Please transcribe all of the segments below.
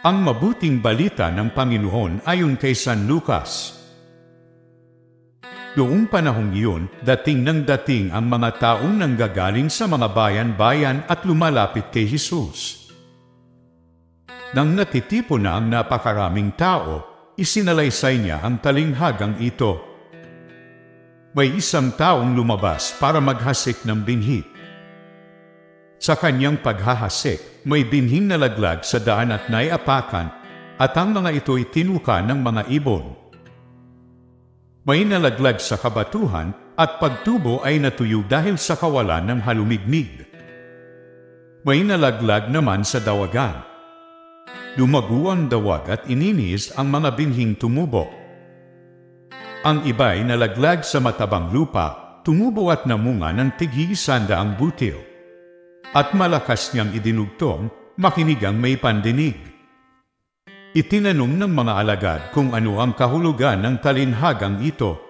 Ang mabuting balita ng Panginoon ayon kay San Lucas. Noong panahong iyon, dating ng dating ang mga taong nanggagaling sa mga bayan-bayan at lumalapit kay Jesus. Nang natitipo na ang napakaraming tao, isinalaysay niya ang talinghagang ito. May isang taong lumabas para maghasik ng binhi. Sa kanyang paghahasik, may binhing nalaglag sa daan at naiapakan at ang mga ito'y tinuka ng mga ibon. May nalaglag sa kabatuhan at pagtubo ay natuyo dahil sa kawalan ng halumigmig. May nalaglag naman sa dawagan. Lumago ang dawag at ininis ang mga binhing tumubo. Ang iba'y nalaglag sa matabang lupa, tumubo at namunga ng tig-iisanda ang butil. At malakas niyang idinugtong, makinig ang may pandinig. Itinanong ng mga alagad kung ano ang kahulugan ng talinhagang ito.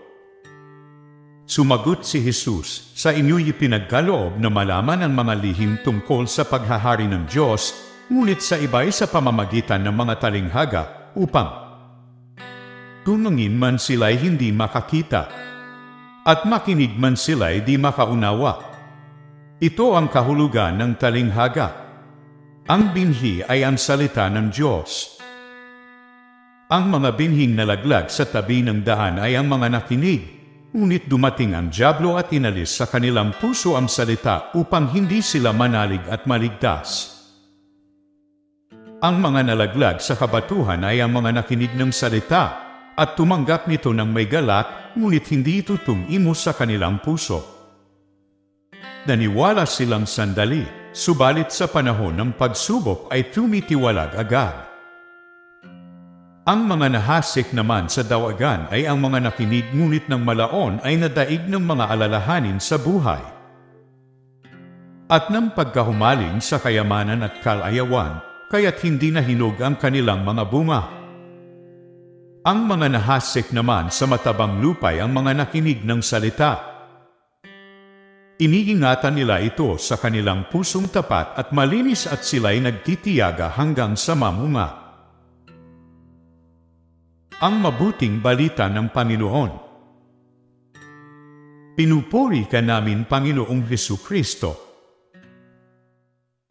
Sumagot si Jesus, sa inyo'y pinagkaloob na malaman ang mga lihim tungkol sa paghahari ng Diyos, ngunit sa iba'y sa pamamagitan ng mga talinghaga upang tunungin man sila'y hindi makakita at makinig man sila'y di makaunawa. Ito ang kahulugan ng talinghaga. Ang binhi ay ang salita ng Diyos. Ang mga binhing nalaglag sa tabi ng daan ay ang mga nakinig, ngunit dumating ang Diablo at inalis sa kanilang puso ang salita upang hindi sila manalig at maligtas. Ang mga nalaglag sa kabatuhan ay ang mga nakinig ng salita at tumanggap nito ng may galak, ngunit hindi ito tumimo sa kanilang puso. Naniwala silang sandali, subalit sa panahon ng pagsubok ay tumitiwalag agad. Ang mga nahasik naman sa dawagan ay ang mga nakinig ngunit ng malaon ay nadaig ng mga alalahanin sa buhay. At ng pagkahumaling sa kayamanan at kalayawan, kaya't hindi na hinog ang kanilang mga bunga. Ang mga nahasik naman sa matabang lupay ang mga nakinig ng salita. Iniingatan nila ito sa kanilang pusong tapat at malinis at sila'y nagtitiyaga hanggang sa mamunga. Ang mabuting balita ng Panginoon. Pinupuri ka namin Panginoong Heso Kristo